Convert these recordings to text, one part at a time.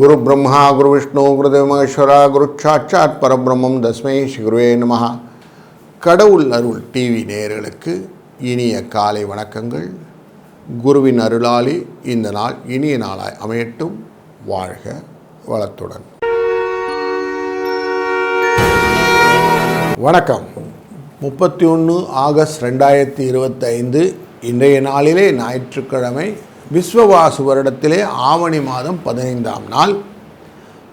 குரு பிரம்மா குரு விஷ்ணு குருதேவ மகேஸ்வரா குரு சாட்சாத் பரபிரம்மம் தஸ்மை ஸ்ரீகுருவே நமஹ கடவுள் அருள் டிவி நேயர்களுக்கு இனிய காலை வணக்கங்கள். குருவின் அருளாலே இந்த நாள் இனிய நாளாய் அமையட்டும். வாழ்க வளத்துடன். வணக்கம். முப்பத்தி ஒன்று ஆகஸ்ட் ரெண்டாயிரத்தி இருபத்தைந்து இன்றைய நாளிலே ஞாயிற்றுக்கிழமை விஸ்வவாசு வருடத்திலே ஆவணி மாதம் பதினைந்தாம் நாள்.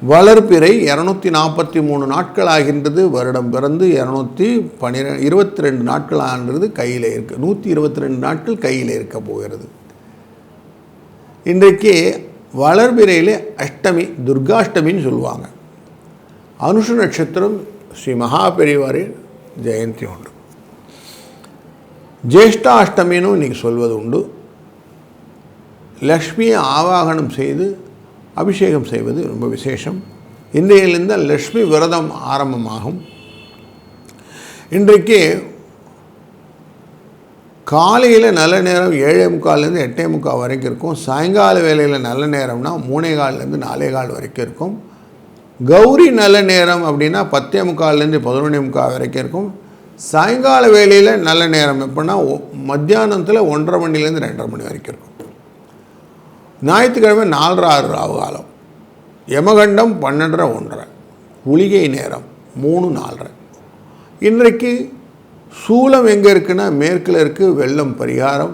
வளர்பிறை இரநூத்தி நாற்பத்தி மூணு நாட்கள் ஆகின்றது வருடம் பிறந்து இரநூத்தி பன்னிரெ இருபத்தி ரெண்டு நாட்கள் ஆகின்றது கையில் இருக்க நூற்றி இருபத்தி ரெண்டு நாட்கள் கையில் இருக்க போகிறது. இன்றைக்கு வளர்பிறையில் அஷ்டமி துர்காஷ்டமின்னு சொல்லுவாங்க. அனுஷ நட்சத்திரம் ஸ்ரீ மகாபெரிவாரின் ஜெயந்தி உண்டு. ஜேஷ்டாஷ்டமின்னு இன்றைக்கி சொல்வது உண்டு. லக்ஷ்மியை ஆவாகனம் செய்து அபிஷேகம் செய்வது ரொம்ப விசேஷம். இன்றையிலிருந்து லக்ஷ்மி விரதம் ஆரம்பமாகும். இன்றைக்கு காலையில் நல்ல நேரம் ஏழே முக்கால்லேருந்து எட்டே முக்கால் வரைக்கும் இருக்கும். சாயங்கால வேலையில் நல்ல நேரம்னா மூணே கால்லேருந்து நாலே கால் வரைக்கும் இருக்கும். கௌரி நல்ல நேரம் அப்படின்னா பத்தே முக்கால்லேருந்து பதினொன்னே முக்கால் வரைக்கும் இருக்கும். சாயங்கால வேலையில் நல்ல நேரம் எப்படின்னா மத்தியானத்தில் ஒன்றரை மணிலேருந்து ரெண்டரை மணி வரைக்கும் இருக்கும். ஞாயிற்றுக்கிழமை நாலரை ஆறு ராவு காலம். யமகண்டம் பன்னெண்டரை ஒன்றரை. குளிகை நேரம் மூணு நாலரை. இன்றைக்கு சூலம் எங்கே இருக்குன்னா மேற்கில் இருக்குது வெள்ளம் பரிகாரம்.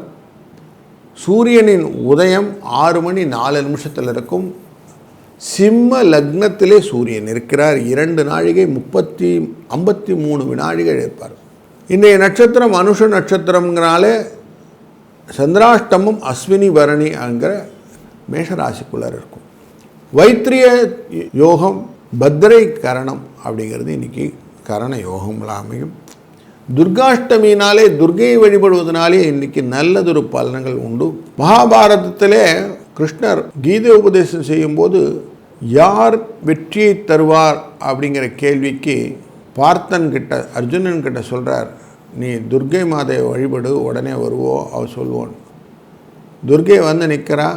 சூரியனின் உதயம் ஆறு மணி நாலு நிமிஷத்தில் இருக்கும். சிம்ம லக்னத்திலே சூரியன் இருக்கிறார். இரண்டு நாழிகை முப்பத்தி ஐம்பத்தி மூணு வினாழிகள் இருப்பார். இன்றைய நட்சத்திரம் அனுஷ நட்சத்திரங்கிறனாலே சந்திராஷ்டமம் அஸ்வினி பரணி என்கிற மேஷராசிக்குள்ளார் இருக்கும் வைத்திரிய யோகம் பத்ரை கரணம் அப்படிங்கிறது இன்றைக்கி கரண யோகம்லாம் அமையும். துர்காஷ்டமியினாலே துர்கையை வழிபடுவதனாலே இன்றைக்கி நல்லதொரு பலன்கள் உண்டு. மகாபாரதத்திலே கிருஷ்ணர் கீதை உபதேசம் செய்யும்போது யார் வெற்றியை தருவார்? அப்படிங்கிற கேள்விக்கு பார்த்தன் கிட்ட அர்ஜுனன் கிட்ட சொல்கிறார் நீ துர்கை மாதையை வழிபடு உடனே வருவோ அவர் சொல்லுவோன். துர்கை வந்து நிற்கிறா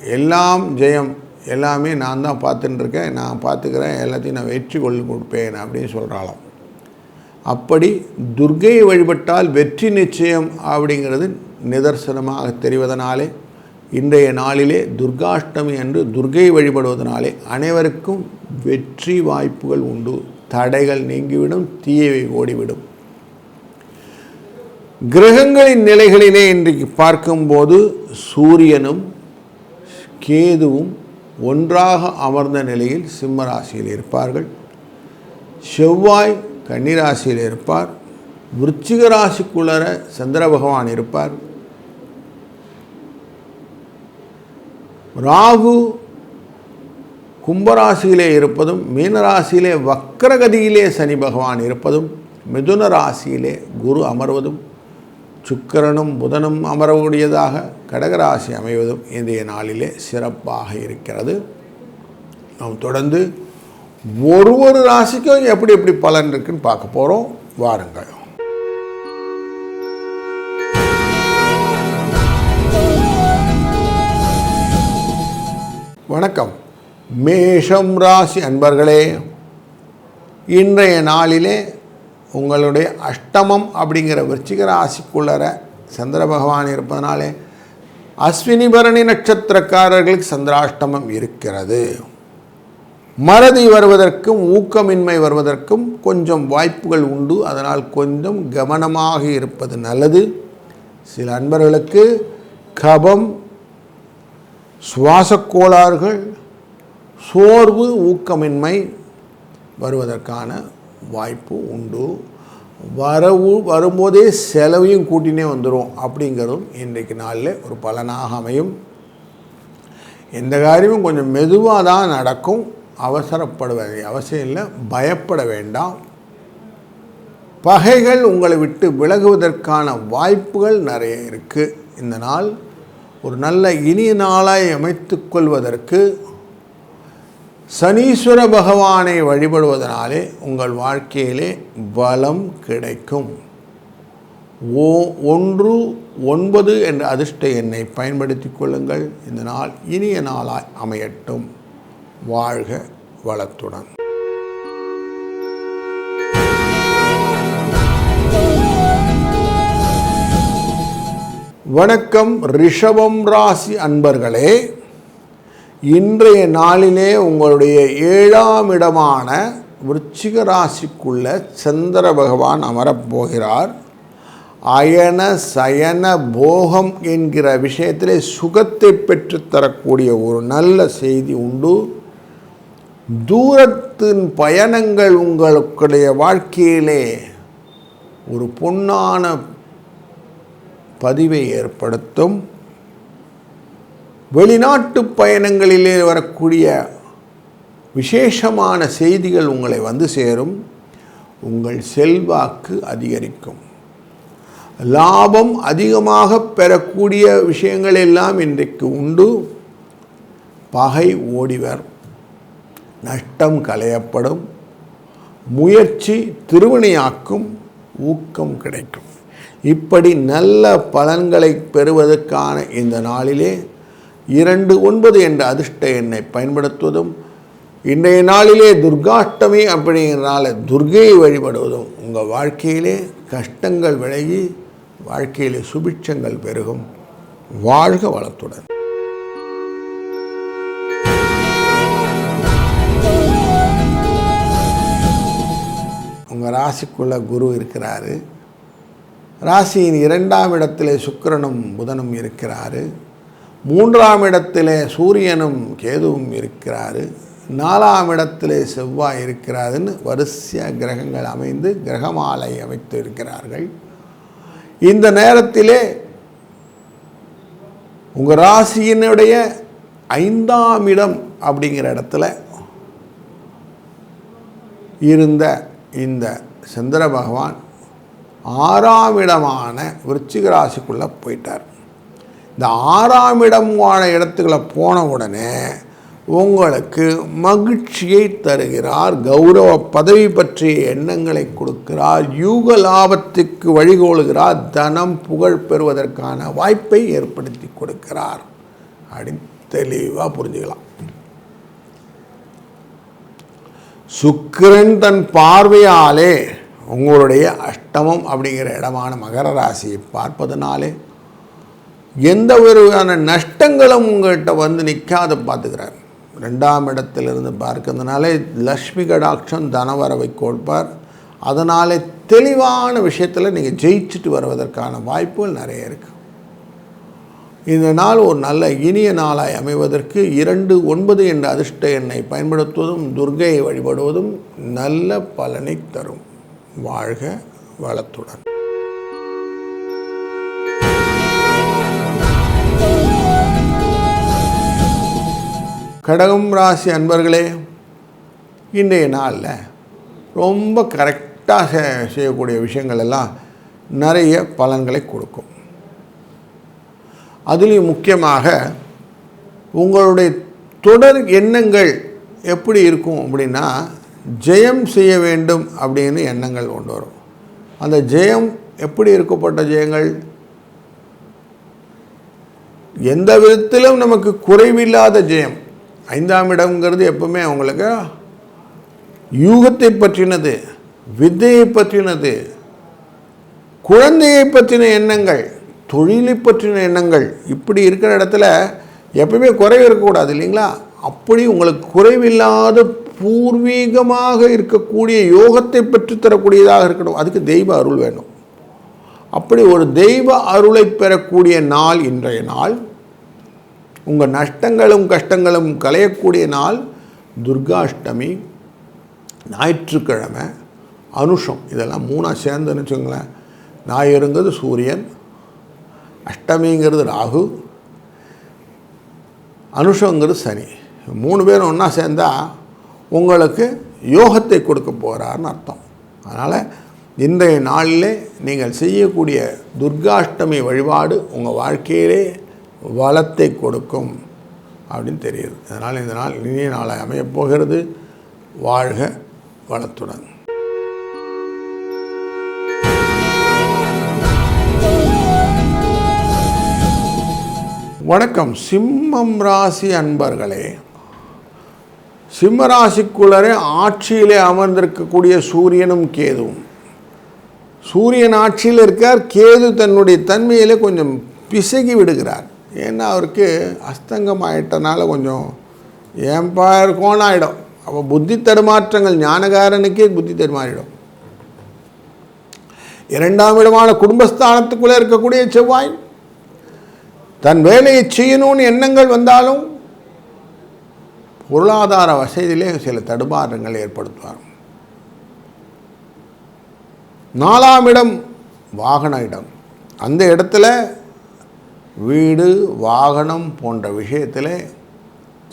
எல்லாம் ஜெயம் எல்லாமே நான் தான் பார்த்துட்டுருக்கேன் நான் பார்த்துக்கிறேன் எல்லாத்தையும் நான் வெற்றி கொள்ளு கொடுப்பேன் அப்படின்னு சொல்கிறாளாம் அப்படி துர்கையை வழிபட்டால் வெற்றி நிச்சயம் அப்படிங்கிறது நிதர்சனமாக தெரிவதனாலே இன்றைய நாளிலே துர்காஷ்டமி என்று துர்கையை வழிபடுவதனாலே அனைவருக்கும் வெற்றி வாய்ப்புகள் உண்டு. தடைகள் நீங்கிவிடும் தீயவை ஓடிவிடும். கிரகங்களின் நிலைகளிலே இன்றைக்கு பார்க்கும்போது சூரியனும் கேதுவும் ஒன்றாக அமர்ந்த நிலையில் சிம்ம ராசியில் இருப்பார்கள். செவ்வாய் கன்னிராசியில் இருப்பார். விருச்சிக ராசிக்குள்ளர சந்திர பகவான் இருப்பார். ராகு கும்பராசியிலே இருப்பதும் மீனராசியிலே வக்கரகதியிலே சனி பகவான் இருப்பதும் மிதுன ராசியிலே குரு அமர்வதும் சுக்கரனும் புதனும் அமரக்கூடியதாக கடகராசி அமைவதும் இன்றைய நாளிலே சிறப்பாக இருக்கிறது. நாம் தொடர்ந்து ஒரு ஒரு ராசிக்கும் எப்படி எப்படி பலன் இருக்குன்னு பார்க்க போகிறோம் வாருங்கள். வணக்கம். மேஷம் ராசி அன்பர்களே இன்றைய நாளிலே உங்களுடைய அஷ்டமம் அப்படிங்கிற விருச்சிக ராசிக்குள்ளர சந்திர பகவான் இருப்பதனாலே அஸ்வினி பரணி நட்சத்திரக்காரர்களுக்கு சந்திராஷ்டமம் இருக்கிறது. மறதி வருவதற்கும் ஊக்கமின்மை வருவதற்கும் கொஞ்சம் வாய்ப்புகள் உண்டு. அதனால் கொஞ்சம் கவனமாக இருப்பது நல்லது. சில அன்பர்களுக்கு கபம் சுவாசக்கோளாறுகள் சோர்வு ஊக்கமின்மை வருவதற்கான வாய்ப்பு உண்டு. வரவு வரும்போதே செலவையும் கூட்டினே வந்துடும் அப்படிங்கிறதும் இன்றைக்கு நாளில் ஒரு பலனாக அமையும். எந்த காரியமும் கொஞ்சம் மெதுவாக தான் நடக்கும். அவசரப்பட வேண்டிய அவசியம் இல்லை. பயப்பட வேண்டாம். பகைகள் உங்களை விட்டு விலகுவதற்கான வாய்ப்புகள் நிறைய இருக்குது இந்த நாள் ஒரு நல்ல இனிய நாளாய் அமைத்து கொள்வதற்கு சனீஸ்வர பகவானை வழிபடுவதனாலே உங்கள் வாழ்க்கையிலே பலம் கிடைக்கும். ஓ ஒன்று ஒன்பது என்ற அதிர்ஷ்ட எண்ணை பயன்படுத்தி கொள்ளுங்கள். இந்த நாள் இனிய நாளாய் அமையட்டும். வாழ்க வளத்துடன். வணக்கம் ரிஷபம் ராசி அன்பர்களே. இன்றைய நாளிலே உங்களுடைய ஏழாம் இடமான விருச்சிக ராசிக்குள்ள சந்திர பகவான் அமரப்போகிறார் அயன சயன போகம் என்கிற விஷயத்திலே சுகத்தை பெற்றுத்தரக்கூடிய ஒரு நல்ல செய்தி உண்டு. தூரத்தின் பயணங்கள் உங்களுடைய வாழ்க்கையிலே ஒரு பொன்னான பதிவை ஏற்படுத்தும். வெளிநாட்டு பயணங்களிலே வரக்கூடிய விசேஷமான செய்திகள் உங்களை வந்து சேரும். உங்கள் செல்வாக்கு அதிகரிக்கும். லாபம் அதிகமாக பெறக்கூடிய விஷயங்கள் எல்லாம் இன்றைக்கு உண்டு. பகை ஓடிவர் நஷ்டம் களையப்படும். முயற்சி திருவினையாக்கும் ஊக்கம் கிடைக்கும். இப்படி நல்ல பலன்களை பெறுவதற்கான இந்த நாளிலே இரண்டு ஒன்பது என்ற அதிர்ஷ்ட எண்ணை பயன்படுத்துவதும் இன்றைய நாளிலே துர்காஷ்டமி அப்படிங்கிறனால துர்கையை வழிபடுவதும் உங்கள் வாழ்க்கையிலே கஷ்டங்கள் விலகி வாழ்க்கையிலே சுபிட்சங்கள் பெருகும். வாழ்க வளத்துடன். உங்கள் ராசிக்குள்ளே குரு இருக்கிறாரு. ராசியின் இரண்டாம் இடத்திலே சுக்கிரனும் புதனும் இருக்கிறாரு. மூன்றாம் இடத்திலே சூரியனும் கேதுவும் இருக்கிறாரு. நாலாம் இடத்திலே செவ்வாய் இருக்கிறாருன்னு வரிசையாக கிரகங்கள் அமைந்து கிரகமாலை அமைத்து இருக்கிறார்கள். இந்த நேரத்திலே உங்கள் ராசியினுடைய ஐந்தாம் இடம் அப்படிங்கிற இடத்துல இருந்த இந்த சந்திர பகவான் ஆறாம் இடமான விருச்சிக ராசிக்குள்ளே போயிட்டார். இந்த ஆறாம் இடம் வாழ போன உடனே உங்களுக்கு மகிழ்ச்சியை தருகிறார். கௌரவ பதவி பற்றிய எண்ணங்களை கொடுக்கிறார். யூக லாபத்துக்கு வழிகோளுகிறார் தனம் புகழ் பெறுவதற்கான வாய்ப்பை ஏற்படுத்தி கொடுக்கிறார். அப்படின்னு தெளிவாக புரிஞ்சுக்கலாம். சுக்கிரன் தன் பார்வையாலே உங்களுடைய அஷ்டமம் அப்படிங்கிற இடமான மகர ராசியை பார்ப்பதனாலே எந்த விதமான நஷ்டங்களும் உங்கள்கிட்ட வந்து நிற்காத பார்த்துக்கிறார். ரெண்டாம் இடத்திலிருந்து பார்க்கறதுனாலே லக்ஷ்மி கடாட்சம் தனவரவை கொடுப்பார் அதனாலே தெளிவான விஷயத்தில் நீங்கள் ஜெயிச்சுட்டு வருவதற்கான வாய்ப்புகள் நிறைய இருக்குது இந்த நாள் ஒரு நல்ல இனிய நாளாய் அமைவதற்கு இரண்டு ஒன்பது என்ற அதிர்ஷ்ட எண்ணை பயன்படுத்துவதும் துர்கையை வழிபடுவதும் நல்ல பலனை தரும். வாழ்க வளத்துடன். கடகம் ராசி அன்பர்களே இன்றைய நாளில் ரொம்ப கரெக்டாக செய்யக்கூடிய விஷயங்கள் எல்லாம் நிறைய பலன்களை கொடுக்கும். அதுலேயும் முக்கியமாக உங்களுடைய தொடர் எண்ணங்கள் எப்படி இருக்கும் அப்படின்னா ஜெயம் செய்ய வேண்டும் அப்படின்னு எண்ணங்கள் கொண்டு வரும். அந்த ஜெயம் எப்படி இருக்கப்பட்ட ஜெயங்கள்? எந்த விதத்திலும் நமக்கு குறைவில்லாத ஜெயம். ஐந்தாம் இடம்ங்கிறது எப்பவுமே அவங்களுக்கு யூகத்தை பற்றினது வித்தையை பற்றினது குழந்தையை பற்றின எண்ணங்கள் தொழிலை பற்றின எண்ணங்கள் இப்படி இருக்கிற இடத்துல எப்பவுமே குறைவு இருக்கக்கூடாது இல்லைங்களா? அப்படி உங்களுக்கு குறைவில்லாத பூர்வீகமாக இருக்கக்கூடிய யோகத்தை பெற்றுத்தரக்கூடியதாக இருக்கணும் அதுக்கு தெய்வ அருள் வேணும். அப்படி ஒரு தெய்வ அருளை பெறக்கூடிய நாள் இன்றைய நாள். உங்கள் நஷ்டங்களும் கஷ்டங்களும் கலையக்கூடிய நாள் துர்காஷ்டமி ஞாயிற்றுக்கிழமை அனுஷம். இதெல்லாம் மூணாக சேர்ந்துன்னு வச்சுங்களேன் ஞாயிறுங்கிறது சூரியன் அஷ்டமிங்கிறது ராகு அனுஷங்கிறது சனி. மூணு பேரும் ஒன்றா சேர்ந்தால் உங்களுக்கு யோகத்தை கொடுக்க போகிறார்னு அர்த்தம். அதனால் இன்றைய நாளிலே நீங்கள் செய்யக்கூடிய துர்காஷ்டமி வழிபாடு உங்கள் வாழ்க்கையிலே வளத்தை கொடுக்கும் அப்படின்னு தெரியுது. அதனால் இந்த நாள் இனிய நாளை அமையப்போகிறது வாழ்க வளத்துடன். வணக்கம். சிம்மம் ராசி அன்பர்களே சிம்மராசிக்குள்ளரே ஆட்சியிலே அமர்ந்திருக்கக்கூடிய சூரியனும் கேதுவும். சூரியன் ஆட்சியில் இருக்கார். கேது தன்னுடைய தன்மையிலே கொஞ்சம் பிசகி விடுகிறார். ஏன்னா அவருக்கு அஸ்தங்கம் ஆயிட்டனால கொஞ்சம் ஏன்பா இருக்கோன்னு ஆகிடும் அப்போ புத்தி தடுமாற்றங்கள் ஞானகாரனுக்கே புத்தி தடுமாறிடும். இரண்டாம் இடமான குடும்பஸ்தானத்துக்குள்ளே இருக்கக்கூடிய செவ்வாய் தன் வேலையை செய்யணும்னு எண்ணங்கள் வந்தாலும் பொருளாதார வசதியிலே சில தடுமாற்றங்கள் ஏற்படுத்துவார். நாலாம் இடம் வாகன இடம். அந்த இடத்துல வீடு வாகனம் போன்ற விஷயத்தில்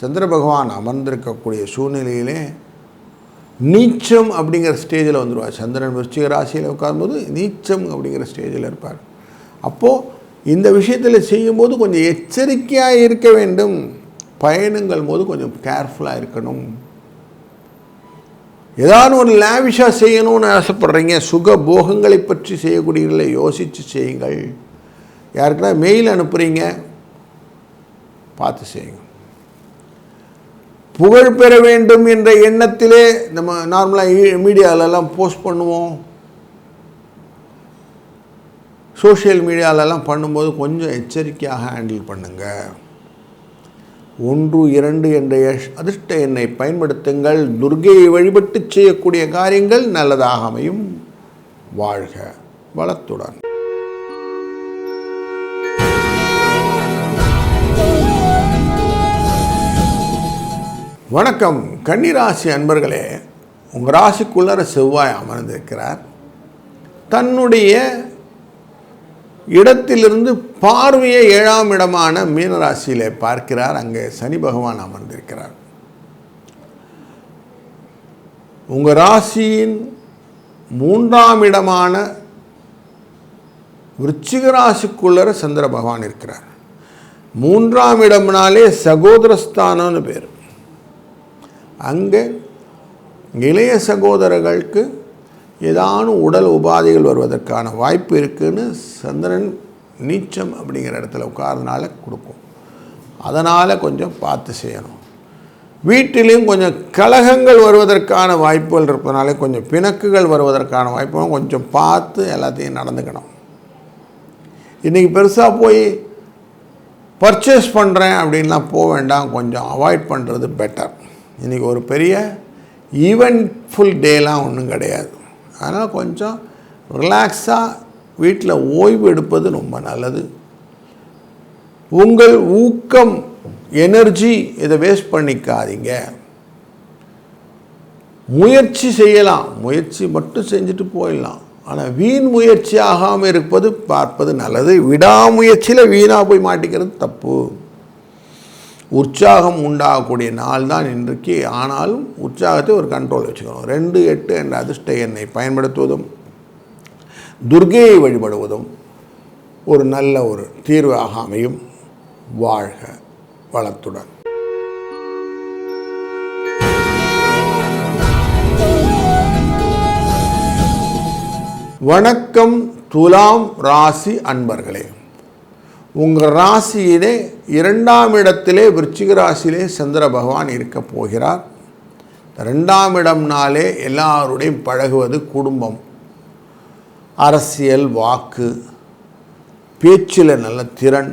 சந்திர பகவான் அமர்ந்திருக்கக்கூடிய சூழ்நிலையிலே நீச்சம் அப்படிங்கிற ஸ்டேஜில் வந்துடுவார் சந்திரன் விருச்சிக ராசியில் உட்காரும்போது நீச்சம் அப்படிங்கிற ஸ்டேஜில் இருப்பார். அப்போது இந்த விஷயத்தில் செய்யும்போது கொஞ்சம் எச்சரிக்கையாக இருக்க வேண்டும். பயணங்கள் போது கொஞ்சம் கேர்ஃபுல்லாக இருக்கணும். ஏதாவது ஒரு லேவிஷாக செய்யணும்னு ஆசைப்படுறீங்க. சுக போகங்களை பற்றி செய்யக்கூடியவர்களை யோசித்து செய்யுங்கள். யாருக்குன்னா மெயில் அனுப்புகிறீங்க பார்த்து செய்யுங்க. புகழ் பெற வேண்டும் என்ற எண்ணத்திலே நம்ம நார்மலாக மீடியாவிலலாம் போஸ்ட் பண்ணுவோம். சோஷியல் மீடியாலெல்லாம் பண்ணும்போது கொஞ்சம் எச்சரிக்கையாக ஹேண்டில் பண்ணுங்கள் ஒன்று இரண்டு என்ற அதிர்ஷ்ட எண்ணை பயன்படுத்துங்கள். துர்கையை வழிபட்டு செய்யக்கூடிய காரியங்கள் நல்லதாக அமையும். வாழ்க வளத்துடன். வணக்கம். கன்னிராசி அன்பர்களே உங்கள் ராசிக்குள்ளர செவ்வாய் அமர்ந்திருக்கிறார். தன்னுடைய இடத்திலிருந்து பார்வையை ஏழாம் இடமான மீனராசியில் பார்க்கிறார். அங்கே சனி பகவான் அமர்ந்திருக்கிறார். உங்கள் ராசியின் மூன்றாம் இடமான விருச்சிக ராசிக்குள்ளர சந்திர பகவான் இருக்கிறார். மூன்றாம் இடம்னாலே சகோதரஸ்தானம்னு பேர். அங்கே இளைய சகோதரர்களுக்கு ஏதானும் உடல் உபாதைகள் வருவதற்கான வாய்ப்பு இருக்குதுன்னு சந்திரன் நீச்சம் அப்படிங்கிற இடத்துல உட்காரதுனால கொடுக்கும். அதனால் கொஞ்சம் பார்த்து செய்யணும். வீட்டிலையும் கொஞ்சம் கலகங்கள் வருவதற்கான வாய்ப்புகள் இருப்பதனாலே கொஞ்சம் பிணக்குகள் வருவதற்கான வாய்ப்புகளும் கொஞ்சம் பார்த்து எல்லாத்தையும் நடந்துக்கணும். இன்றைக்கி பெருசாக போய் பர்ச்சேஸ் பண்ணுறேன் அப்படின்லாம் போக வேண்டாம். கொஞ்சம் அவாய்ட் பண்ணுறது பெட்டர் இன்றைக்கி ஒரு பெரிய ஈவெண்ட்ஃபுல் டேலாம் ஒன்றும் கிடையாது. அதனால் கொஞ்சம் ரிலாக்ஸாக வீட்டில் ஓய்வு எடுப்பது ரொம்ப நல்லது. உங்கள் ஊக்கம் எனர்ஜி இதை வேஸ்ட் பண்ணிக்காதீங்க. முயற்சி செய்யலாம். முயற்சி மட்டும் செஞ்சுட்டு போயிடலாம். ஆனால் வீண் முயற்சி ஆகாமல் இருப்பது பார்ப்பது நல்லது. விடாமுயற்சியில் வீணாக போய் மாட்டிக்கிறது தப்பு. உற்சாகம் உண்டாகக்கூடிய நாள் தான் இன்றைக்கு. ஆனாலும் உற்சாகத்தை ஒரு கண்ட்ரோல் வச்சுக்கணும். ரெண்டு எட்டு என்ற அதிர்ஷ்ட எண்ணை பயன்படுத்துவதும் துர்கையை வழிபடுவதும் ஒரு நல்ல ஒரு தீர்வாக அமையும். வாழ்க வளத்துடன். வணக்கம் துலாம் ராசி அன்பர்களே. உங்கள் ராசியிலே இரண்டாம் இடத்திலே விருச்சிக ராசியிலே சந்திர பகவான் இருக்க போகிறார். ரெண்டாம் இடம்னாலே எல்லாருடையும் பழகுவது குடும்பம். அரசியல் வாக்கு பேச்சில் நல்ல திறன்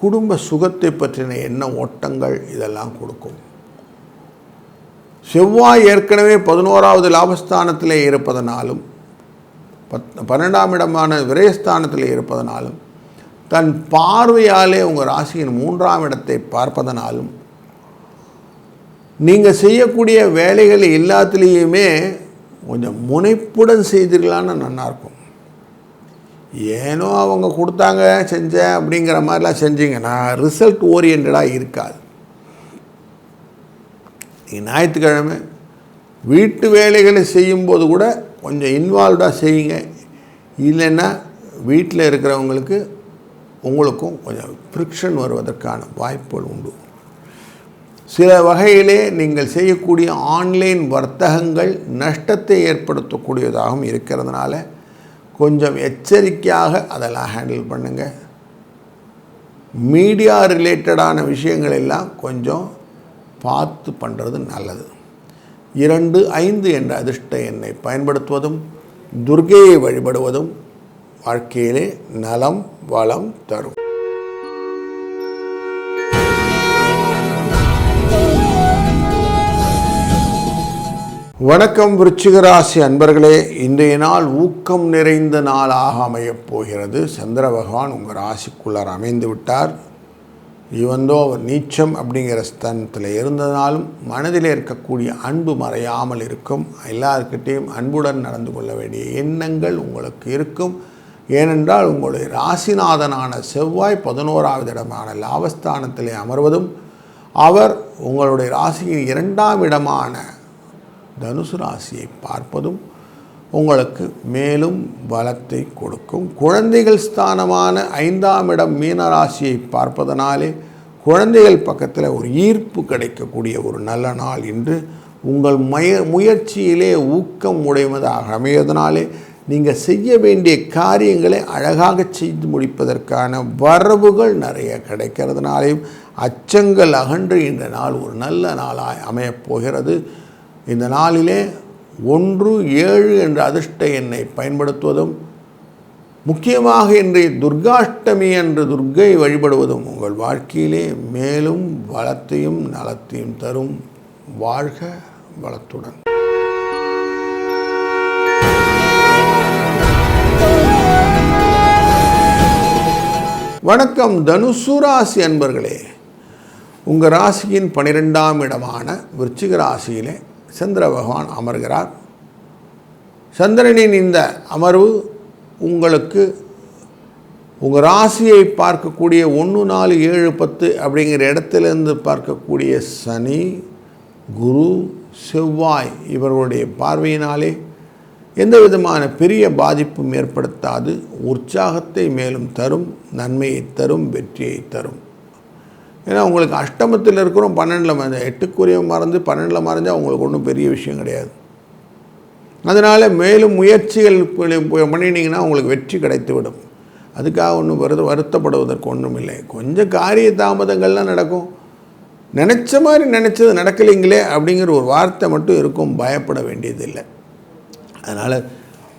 குடும்ப சுகத்தை பற்றின எண்ண ஓட்டங்கள் இதெல்லாம் கொடுக்கும். செவ்வாய் ஏற்கனவே பதினோராவது லாபஸ்தானத்திலே இருப்பதனாலும் பத் பன்னெண்டாம் இடமான விரயஸ்தானத்தில் இருப்பதனாலும் தன் பார்வையாலே உங்கள் ராசியின் மூன்றாம் இடத்தை பார்ப்பதனாலும் நீங்கள் செய்யக்கூடிய வேலைகள் எல்லாத்துலேயுமே கொஞ்சம் முனைப்புடன் செய்தீர்களான்னு நல்லாயிருக்கும் ஏனோ அவங்க கொடுத்தாங்க செஞ்சேன் அப்படிங்கிற மாதிரிலாம் செஞ்சீங்கன்னா ரிசல்ட் ஓரியன்டாக இருக்காது. நீங்கள் ஞாயிற்றுக்கிழமை வீட்டு வேலைகளை செய்யும்போது கூட கொஞ்சம் இன்வால்வ்டாக செய்யுங்க. இல்லைன்னா வீட்டில் இருக்கிறவங்களுக்கு உங்களுக்கும் கொஞ்சம் ஃப்ரிக்ஷன் வருவதற்கான வாய்ப்புகள் உண்டு. சில வகையிலே நீங்கள் செய்யக்கூடிய ஆன்லைன் வர்த்தகங்கள் நஷ்டத்தை ஏற்படுத்தக்கூடியதாகவும் இருக்கிறதுனால கொஞ்சம் எச்சரிக்கையாக அதெல்லாம் ஹேண்டில் பண்ணுங்கள் மீடியா ரிலேட்டடான விஷயங்கள் எல்லாம் கொஞ்சம் பார்த்து பண்ணுறது நல்லது. இரண்டு ஐந்து என்ற அதிர்ஷ்ட எண்ணை பயன்படுத்துவதும் துர்கையை வழிபடுவதும் வாழ்க்கையிலே நலம் வளம் தரும். வணக்கம் விருச்சிகராசி அன்பர்களே இன்றைய நாள் ஊக்கம் நிறைந்த நாளாக அமையப் போகிறது. சந்திர பகவான் உங்கள் ராசிக்குள்ளார் அமைந்து விட்டார். இவந்தோ அவர் நீச்சம் அப்படிங்கிற ஸ்தனத்தில் இருந்ததினாலும் மனதில் இருக்கக்கூடிய அன்பு மறையாமல் இருக்கும். எல்லாருக்கிட்டேயும் அன்புடன் நடந்து கொள்ள வேண்டிய எண்ணங்கள் உங்களுக்கு இருக்கும். ஏனென்றால் உங்களுடைய ராசிநாதனான செவ்வாய் பதினோராவது இடமான லாபஸ்தானத்திலே அமர்வதும் அவர் உங்களுடைய ராசியின் இரண்டாம் இடமான தனுசு ராசியை பார்ப்பதும் உங்களுக்கு மேலும் பலத்தை கொடுக்கும். குழந்தைகள் ஸ்தானமான ஐந்தாம் இடம் மீன ராசியை பார்ப்பதனாலே குழந்தைகள் பக்கத்தில் ஒரு ஈர்ப்பு கிடைக்கக்கூடிய ஒரு நல்ல நாள் இன்று. உங்கள் முய முயற்சியிலே ஊக்கம் உடைவதாக அமையதனாலே நீங்கள் செய்ய வேண்டிய காரியங்களை அழகாக செய்து முடிப்பதற்கான வரவுகள் நிறைய கிடைக்கிறதுனாலையும் அச்சங்கள் அகன்று இந்த நாள் ஒரு நல்ல நாளாக அமையப்போகிறது. இந்த நாளிலே ஒன்று ஏழு என்ற அதிர்ஷ்ட எண்ணை பயன்படுத்துவதும் முக்கியமாக இன்றைய துர்காஷ்டமி என்று துர்க்கை வழிபடுவதும் உங்கள் வாழ்க்கையிலே மேலும் வளத்தையும் நலத்தையும் தரும். வாழ்க வளத்துடன். வணக்கம் தனுசு ராசி அன்பர்களே. உங்கள் ராசியின் பனிரெண்டாம் இடமான விருச்சிக ராசியிலே சந்திர பகவான் அமர்கிறார். சந்திரனின் இந்த அமர்வு உங்களுக்கு உங்கள் ராசியை பார்க்கக்கூடிய ஒன்று நாலு ஏழு பத்து அப்படிங்கிற இடத்திலிருந்து பார்க்கக்கூடிய சனி குரு செவ்வாய் இவர்களுடைய பார்வையினாலே எந்த விதமான பெரிய பாதிப்பும் ஏற்படுத்தாது. உற்சாகத்தை மேலும் தரும் நன்மையை தரும் வெற்றியை தரும். ஏன்னா உங்களுக்கு அஷ்டமத்தில் இருக்கிறோம் பன்னெண்டில் மறைஞ்ச எட்டுக்குரிய மறந்து பன்னெண்டில் மறைஞ்சால் உங்களுக்கு ஒன்றும் பெரிய விஷயம் கிடையாது. அதனால் மேலும் முயற்சிகள் பண்ணினீங்கன்னா உங்களுக்கு வெற்றி கிடைத்து விடும் அதுக்காக ஒன்றும் வருது வருத்தப்படுவதற்கு ஒன்றும் இல்லை. கொஞ்சம் காரிய தாமதங்கள்லாம் நடக்கும். நினச்ச மாதிரி நினச்சது நடக்கலைங்களே அப்படிங்கிற ஒரு வார்த்தை மட்டும் இருக்கும் பயப்பட வேண்டியதில்லை. அதனால்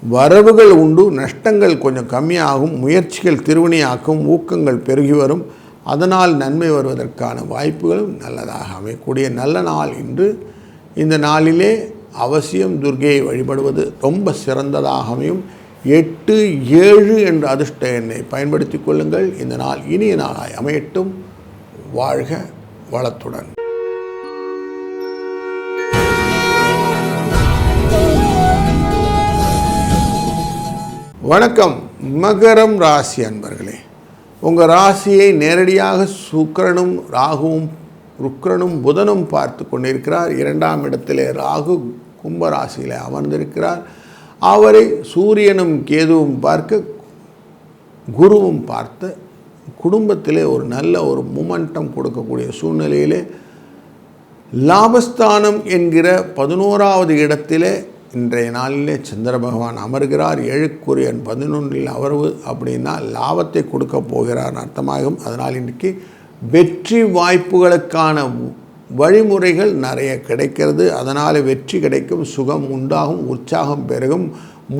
வரவுகள் உண்டு நஷ்டங்கள் கொஞ்சம் கம்மியாகும் முயற்சிகள் திருவினையாக்கும் ஊக்கங்கள் பெருகி வரும். அதனால் நன்மை வருவதற்கான வாய்ப்புகளும் நல்லதாக அமையக்கூடிய நல்ல நாள் இன்று. இந்த நாளிலே அவசியம் துர்கையை வழிபடுவது ரொம்ப சிறந்ததாக அமையும். எட்டு ஏழு என்ற அதிர்ஷ்ட எண்ணை பயன்படுத்தி கொள்ளுங்கள். இந்த நாள் இனிய நாளாய் அமையட்டும். வாழ்க வளத்துடன். வணக்கம். மகரம் ராசி அன்பர்களே உங்கள் ராசியை நேரடியாக சுக்கரனும் ராகுவும் ருக்கரனும் புதனும் பார்த்து கொண்டிருக்கிறார். இரண்டாம் இடத்திலே ராகு கும்ப ராசியில் அமர்ந்திருக்கிறார். அவரை சூரியனும் கேதுவும் பார்க்க குருவும் பார்த்து குடும்பத்திலே ஒரு நல்ல ஒரு மூமெண்டம் கொடுக்கக்கூடிய சூழ்நிலையிலே லாபஸ்தானம் என்கிற பதினோராவது இடத்திலே இன்றைய நாளிலே சந்திர பகவான் அமர்கிறார். ஏழுக்குரியன் பதினொன்றில் அமர்வு அப்படின்னா லாபத்தை கொடுக்க போகிறார் அர்த்தமாகும். அதனால் இன்றைக்கு வெற்றி வாய்ப்புகளுக்கான வழிமுறைகள் நிறைய கிடைக்கிறது. அதனால் வெற்றி கிடைக்கும் சுகம் உண்டாகும் உற்சாகம் பெருகும்.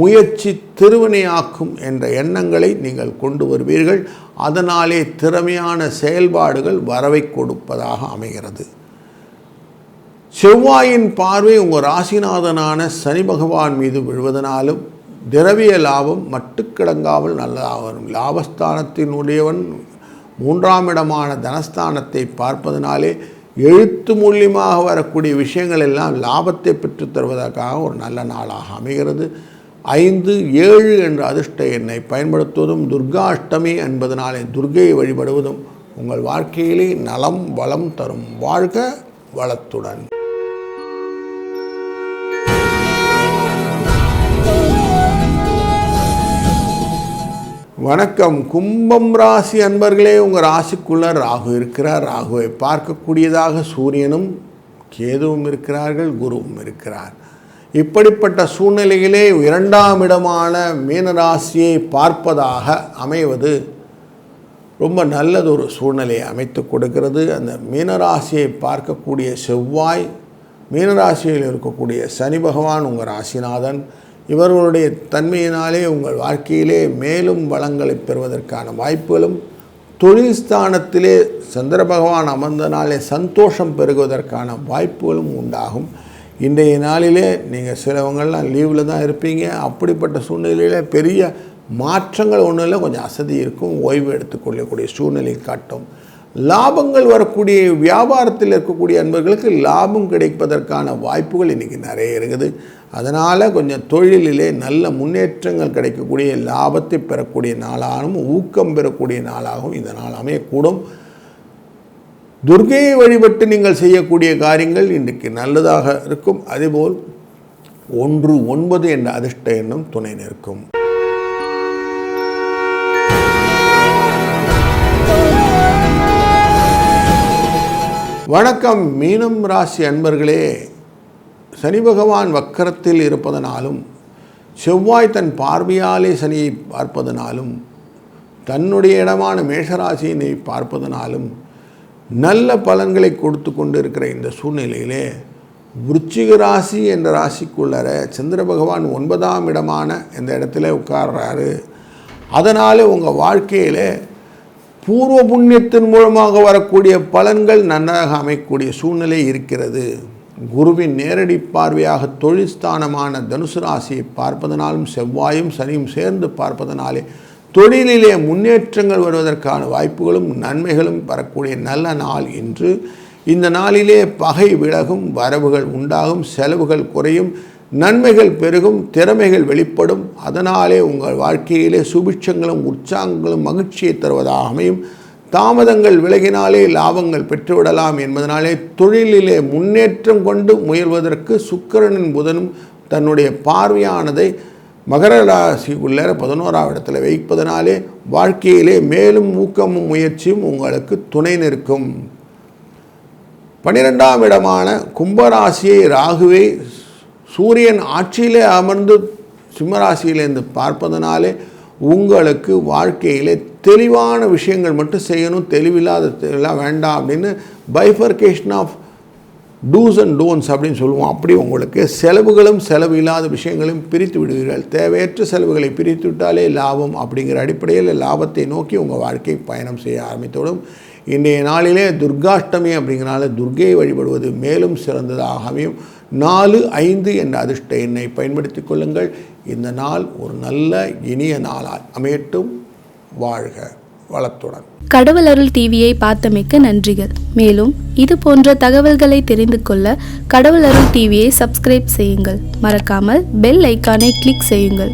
முயற்சி திருவினையாக்கும் என்ற எண்ணங்களை நீங்கள் கொண்டு வருவீர்கள். அதனாலே திறமையான செயல்பாடுகள் வரவை கொடுப்பதாக அமைகிறது. செவ்வாயின் பார்வை உங்கள் ராசிநாதனான சனி பகவான் மீது விழுவதனாலும் திரவிய லாபம் மட்டுக்கிடங்காமல் நல்லதாக வரும் லாபஸ்தானத்தினுடையவன் மூன்றாம் இடமான தனஸ்தானத்தை பார்ப்பதனாலே எழுத்து மூலியமாக வரக்கூடிய விஷயங்கள் எல்லாம் லாபத்தை பெற்றுத் தருவதற்காக ஒரு நல்ல நாளாக அமைகிறது. ஐந்து ஏழு என்ற அதிர்ஷ்ட எண்ணை பயன்படுத்துவதும் துர்காஷ்டமி என்பதனாலே துர்கையை வழிபடுவதும் உங்கள் வாழ்க்கையிலே நலம் வளம் தரும். வாழ்க வளத்துடன். வணக்கம். கும்பம் ராசி அன்பர்களே உங்கள் ராசிக்குள்ள ராகு இருக்கிறார். ராகுவை பார்க்கக்கூடியதாக சூரியனும் கேதுவும் இருக்கிறார்கள் குருவும் இருக்கிறார். இப்படிப்பட்ட சூழ்நிலையிலே இரண்டாம் இடமான மீனராசியை பார்ப்பதாக அமைவது ரொம்ப நல்லதொரு சூழ்நிலையை அமைத்து கொடுக்கிறது. அந்த மீனராசியை பார்க்கக்கூடிய செவ்வாய் மீனராசியில் இருக்கக்கூடிய சனி பகவான் உங்கள் ராசிநாதன். இவர்களுடைய தன்மையினாலே உங்கள் வாழ்க்கையிலே மேலும் வளங்களை பெறுவதற்கான வாய்ப்புகளும் தொழில் ஸ்தானத்திலே சந்திர பகவான் அமர்ந்த நாளே சந்தோஷம் பெருகுவதற்கான வாய்ப்புகளும் உண்டாகும். இன்றைய நாளிலே நீங்கள் சிலவங்கள்லாம் லீவில் தான் இருப்பீங்க. அப்படிப்பட்ட சூழ்நிலையில் பெரிய மாற்றங்கள் ஒன்றும் இல்லை கொஞ்சம் அசதி இருக்கும். ஓய்வு எடுத்துக்கொள்ளக்கூடிய சூழ்நிலை காட்டும். லாபங்கள் வரக்கூடிய வியாபாரத்தில் இருக்கக்கூடிய அன்பர்களுக்கு லாபம் கிடைப்பதற்கான வாய்ப்புகள் இன்றைக்கி நிறைய இருக்குது. அதனால் கொஞ்சம் தொழிலிலே நல்ல முன்னேற்றங்கள் கிடைக்கக்கூடிய லாபத்தை பெறக்கூடிய நாளாகவும் ஊக்கம் பெறக்கூடிய நாளாகவும் இந்த நாள் அமையக்கூடும். துர்கையை வழிபட்டு நீங்கள் செய்யக்கூடிய காரியங்கள் இன்றைக்கு நல்லதாக இருக்கும். அதேபோல் ஒன்று ஒன்பது என்ற அதிர்ஷ்ட எண்ணம் துணை நிற்கும். வணக்கம் மீனம் ராசி அன்பர்களே. சனி பகவான் வக்கரத்தில் இருப்பதனாலும் செவ்வாய் தன் பார்வையாலே சனியை பார்ப்பதனாலும் தன்னுடைய இடமான மேஷராசியினை பார்ப்பதனாலும் நல்ல பலன்களை கொடுத்து கொண்டு இருக்கிற இந்த சூழ்நிலையிலே விருச்சிக ராசி என்ற ராசிக்குள்ளர சந்திர பகவான் ஒன்பதாம் இடமான இந்த இடத்துல உட்கார்றாரு. அதனால் உங்கள் வாழ்க்கையில் பூர்வ புண்ணியத்தின் மூலமாக வரக்கூடிய பலன்கள் நன்றாக அமைக்கக்கூடிய சூழ்நிலை இருக்கிறது. குருவின் நேரடி பார்வையாக தொழில்ஸ்தானமான தனுசு ராசியை பார்ப்பதனாலும் செவ்வாயும் சனியும் சேர்ந்து பார்ப்பதனாலே தொழிலிலே முன்னேற்றங்கள் வருவதற்கான வாய்ப்புகளும் நன்மைகளும் வரக்கூடிய நல்ல நாள் இன்று. இந்த நாளிலே பகை விலகும் வரவுகள் உண்டாகும் செலவுகள் குறையும் நன்மைகள் பெருகும் திறமைகள் வெளிப்படும். அதனாலே உங்கள் வாழ்க்கையிலே சுபிட்சங்களும் உற்சாகங்களும் மகிழ்ச்சியை தருவதாக அமையும். தாமதங்கள் விலகினாலே லாபங்கள் பெற்றுவிடலாம் என்பதனாலே தொழிலிலே முன்னேற்றம் கொண்டு முயல்வதற்கு சுக்கரனின் புதனும் தன்னுடைய பார்வையானதை மகர ராசிக்குள்ளே பதினோராம் இடத்துல வைப்பதனாலே வாழ்க்கையிலே மேலும் ஊக்கமும் முயற்சியும் உங்களுக்கு துணை நிற்கும். பனிரெண்டாம் இடமான கும்பராசியை ராகுவை சூரியன் ஆட்சியிலே அமர்ந்து சிம்மராசியிலேருந்து பார்ப்பதனாலே உங்களுக்கு வாழ்க்கையிலே தெளிவான விஷயங்கள் மட்டும் செய்யணும் தெளிவில்லாத எல்லாம் வேண்டாம் அப்படின்னு bifurcation of dos and don'ts அப்படின்னு சொல்லுவோம். அப்படி உங்களுக்கு செலவுகளும் செலவு இல்லாத விஷயங்களையும் பிரித்து விடுவீர்கள். தேவையற்ற செலவுகளை பிரித்து விட்டாலே லாபம் அப்படிங்கிற அடிப்படையில் லாபத்தை நோக்கி உங்கள் வாழ்க்கை பயணம் செய்ய ஆரம்பித்துவிடும் இன்றைய நாளிலே துர்காஷ்டமி அப்படிங்கிறனால துர்கையை வழிபடுவது மேலும் சிறந்ததாகவும் நாலு ஐந்து என்ற அதிர்ஷ்ட எண்ணை பயன்படுத்திக் கொள்ளுங்கள். இந்த நாள் ஒரு நல்ல இனிய நாளால் அமையட்டும். வாழ்க வளத்துடன். கடவுள் அருள் டிவியை பார்த்தமைக்க நன்றிகள். மேலும் இது போன்ற தகவல்களை தெரிந்து கொள்ள கடவுள் அருள் டிவியை சப்ஸ்கிரைப் செய்யுங்கள். மறக்காமல் பெல் ஐக்கானை கிளிக் செய்யுங்கள்.